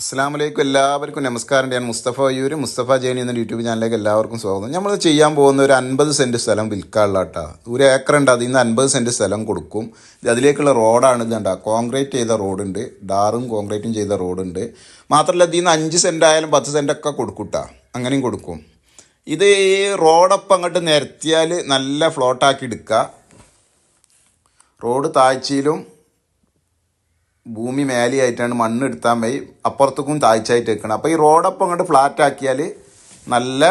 അസ്സാം വലൈക്കും എല്ലാവർക്കും നമസ്കാരം ഞാൻ മുസ്തഫ അയ്യൂർ മുസ്തഫ ജേനി എന്ന യൂട്യൂബ് ചാനലിലേക്ക് എല്ലാവർക്കും സ്വാഗതം. നമ്മൾ ചെയ്യാൻ പോകുന്ന ഒരു അൻപത് സെന്റ് സ്ഥലം വിൽക്കാനുള്ള കേട്ടോ ഒരു ഏക്കർ ഉണ്ട്. അതിൽ നിന്ന് അൻപത് സെന്റ് സ്ഥലം കൊടുക്കും. അതിലേക്കുള്ള റോഡാണ് ഇത് കോൺക്രീറ്റ് ചെയ്ത റോഡുണ്ട്. ഡാറും കോൺക്രീറ്റും ചെയ്ത റോഡുണ്ട്. മാത്രമല്ല ഇതിൽ നിന്ന് അഞ്ച് സെന്റ് ആയാലും പത്ത് സെന്റൊക്കെ കൊടുക്കൂട്ടാ അങ്ങനെയും കൊടുക്കും. ഇത് ഈ റോഡൊപ്പം അങ്ങോട്ട് നിരത്തിയാൽ നല്ല ഫ്ലോട്ടാക്കി എടുക്കുക റോഡ് താഴ്ചയിലും ഭൂമി മേലെയായിട്ടാണ് മണ്ണ് എടുത്താൽ പോയി അപ്പുറത്തേക്കും താഴ്ചയായിട്ട് വെക്കണം അപ്പോൾ ഈ റോഡൊപ്പം അങ്ങോട്ട് ഫ്ലാറ്റ് ആക്കിയാൽ നല്ല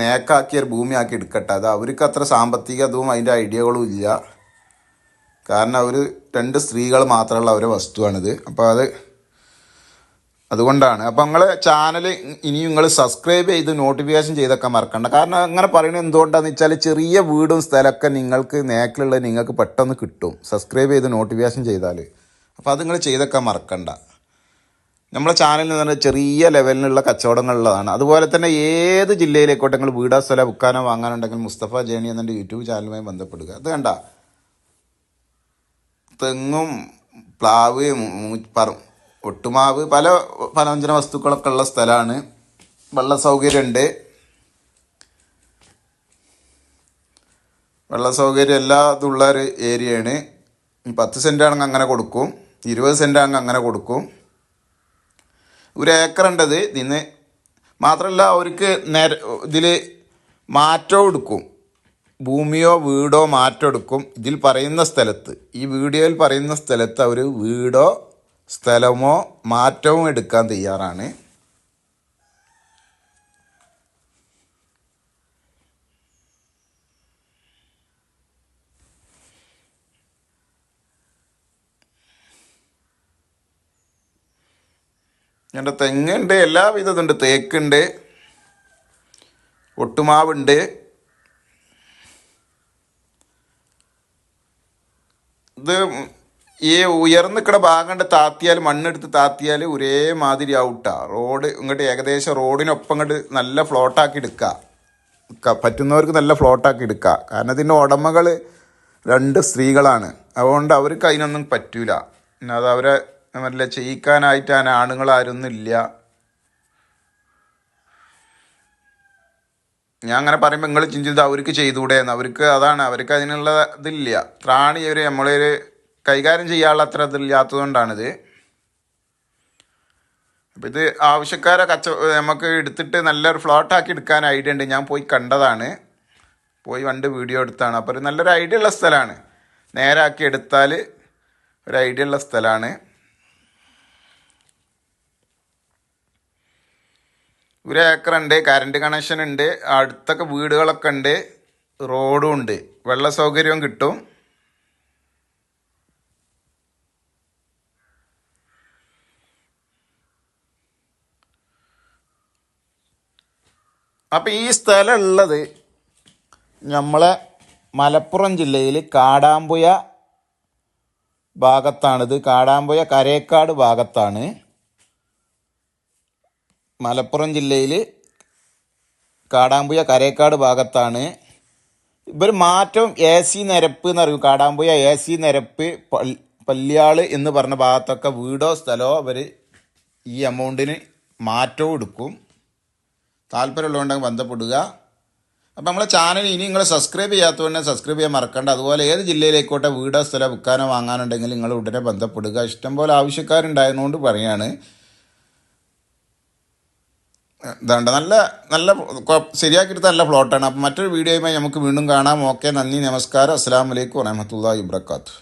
നേക്കാക്കിയ ഒരു ഭൂമി ആക്കി എടുക്കട്ടെ. അത് അവർക്ക് അത്ര സാമ്പത്തിക അതും അതിന്റെ ഐഡിയകളും ഇല്ല. കാരണം അവർ രണ്ട് സ്ത്രീകൾ മാത്രമുള്ള അവരെ വസ്തുവാണിത്. അപ്പോൾ അത് അതുകൊണ്ടാണ്. അപ്പോൾ നിങ്ങൾ ചാനൽ ഇനി നിങ്ങൾ സബ്സ്ക്രൈബ് ചെയ്ത് നോട്ടിഫിക്കേഷൻ ചെയ്തൊക്കെ മറക്കണ്ട. കാരണം അങ്ങനെ പറയുന്നത് എന്തുകൊണ്ടാണെന്ന് വെച്ചാൽ ചെറിയ വീടും സ്ഥലമൊക്കെ നിങ്ങൾക്ക് നേക്കിലുള്ളത് നിങ്ങൾക്ക് പെട്ടെന്ന് കിട്ടും. സബ്സ്ക്രൈബ് ചെയ്ത് നോട്ടിഫിക്കേഷൻ ചെയ്താൽ അപ്പോൾ അത് നിങ്ങൾ ചെയ്തൊക്കെ മറക്കണ്ട. നമ്മളെ ചാനലിൽ നിന്ന് ചെറിയ ലെവലിലുള്ള കച്ചവടങ്ങളുള്ളതാണ്. അതുപോലെ തന്നെ ഏത് ജില്ലയിലേക്കോട്ടെ നിങ്ങൾ വീടാ സ്ഥലം ബുക്കാനോ വാങ്ങാനുണ്ടെങ്കിൽ മുസ്തഫ ജേണി എന്നെ യൂട്യൂബ് ചാനലുമായി ബന്ധപ്പെടുക. അത് കണ്ട? തെങ്ങും പ്ലാവ് പറ ഒട്ടുമാവ് പല പലവ്യഞ്ജന വസ്തുക്കളൊക്കെ ഉള്ള സ്ഥലമാണ് വെള്ള സൗകര്യമുണ്ട് വെള്ള സൗകര്യം എല്ലാതുള്ള ഒരു ഏരിയയാണ് പത്ത് സെന്റാണെങ്കിൽ അങ്ങനെ കൊടുക്കും. ഇരുപത് സെന്റ് അങ്ങ് അങ്ങനെ കൊടുക്കും. ഒരു ഏക്കർ ഉണ്ടത് ഇതിന് മാത്രമല്ല അവർക്ക് നേര ഇതിൽ മാറ്റം എടുക്കും. ഭൂമിയോ വീടോ മാറ്റം എടുക്കും. ഇതിൽ പറയുന്ന സ്ഥലത്ത് ഈ വീഡിയോയിൽ പറയുന്ന സ്ഥലത്ത് അവർ വീടോ സ്ഥലമോ മാറ്റവും എടുക്കാൻ തയ്യാറാണ്. എന്റെ തെങ്ങുണ്ട് എല്ലാവിധ ഇതുണ്ട്. തേക്കുണ്ട് ഒട്ടുമാവുണ്ട്. ഇത് ഈ ഉയർന്നു നിൽക്കുന്ന ഭാഗം കണ്ട് താത്തിയാൽ മണ്ണെടുത്ത് താത്തിയാൽ ഒരേ മാതിരി ഔട്ടാ റോഡ് ഇങ്ങോട്ട് ഏകദേശം റോഡിനൊപ്പം ഇങ്ങോട്ട് നല്ല ഫ്ലോട്ടാക്കി എടുക്കുക പറ്റുന്നവർക്ക് നല്ല ഫ്ലോട്ടാക്കി എടുക്കുക കാരണം ഇതിന്റെ ഉടമകൾ രണ്ട് സ്ത്രീകളാണ്. അതുകൊണ്ട് അവർക്ക് അതിനൊന്നും പറ്റൂല. പിന്നെ അത് അവരെ നല്ല ചെയ്യിക്കാനായിട്ട് ആ ആണുങ്ങളാരൊന്നുമില്ല ഞാൻ അങ്ങനെ പറയുമ്പോൾ നിങ്ങൾ ചിന്തിച്ചത് അവർക്ക് ചെയ്തുകൂടെ എന്ന്. അവർക്ക് അതാണ് അവർക്ക് അതിനുള്ള ഇതില്ല. ത്രാണി ഒരു നമ്മളൊരു കൈകാര്യം ചെയ്യാനുള്ള അത്ര ഇതില്ലാത്തതുകൊണ്ടാണിത് അപ്പം ഇത് ആവശ്യക്കാരെ കച്ച നമുക്ക് എടുത്തിട്ട് നല്ലൊരു ഫ്ലോട്ടാക്കി എടുക്കാൻ ഐഡിയ ഉണ്ട്. ഞാൻ പോയി കണ്ടതാണ്. പോയി വണ്ട് വീഡിയോ എടുത്താണ്. അപ്പോൾ ഒരു നല്ലൊരു ഐഡിയ ഉള്ള സ്ഥലമാണ് നേരാക്കി എടുത്താൽ ഒരു ഐഡിയ ഉള്ള സ്ഥലമാണ് ഒരു ഏക്കറുണ്ട് കറണ്ട് കണക്ഷൻ ഉണ്ട് അടുത്തൊക്കെ വീടുകളൊക്കെ ഉണ്ട് റോഡും ഉണ്ട്. വെള്ള സൗകര്യവും കിട്ടും. അപ്പം ഈ സ്ഥലം ഉള്ളത് നമ്മളെ മലപ്പുറം ജില്ലയിൽ കാടാമ്പുയ ഭാഗത്താണിത്. കാടാമ്പുയ കരേക്കാട് ഭാഗത്താണ്. മലപ്പുറം ജില്ലയിൽ കാടാമ്പുയ കരേക്കാട് ഭാഗത്താണ്. ഇവർ മാറ്റം എ സി നിരപ്പ് എന്ന് പറയും. കാടാമ്പുയ എ സി നിരപ്പ് പൾ- എന്ന് പറഞ്ഞ ഭാഗത്തൊക്കെ വീടോ സ്ഥലമോ അവർ ഈ എമൗണ്ടിന് മാറ്റവും എടുക്കും. താല്പര്യമുള്ളതുകൊണ്ടെങ്കിൽ ബന്ധപ്പെടുക. അപ്പം നമ്മളെ ചാനൽ ഇനി നിങ്ങൾ സബ്സ്ക്രൈബ് ചെയ്യാത്തതുകൊണ്ട് സബ്സ്ക്രൈബ് ചെയ്യാൻ മറക്കണ്ട. അതുപോലെ ഏത് ജില്ലയിലേക്കോട്ടെ വീടോ സ്ഥലം വിൽക്കാനോ വാങ്ങാനുണ്ടെങ്കിൽ നിങ്ങൾ ഉടനെ ബന്ധപ്പെടുക. ഇഷ്ടംപോലെ ആവശ്യക്കാരുണ്ടായതുകൊണ്ട് പറയാണ്. ഇതാണ്ട്. നല്ല നല്ല ശരിയാക്കിയെടുത്ത നല്ല പ്ലോട്ടാണ് അപ്പം മറ്റൊരു വീഡിയോയുമായി നമുക്ക് വീണ്ടും കാണാം. ഓക്കെ നന്ദി നമസ്കാരം. അസ്സാം വലൈക്കും വറഹമത്തല്ലാ ഇബ്രക്കാത്തു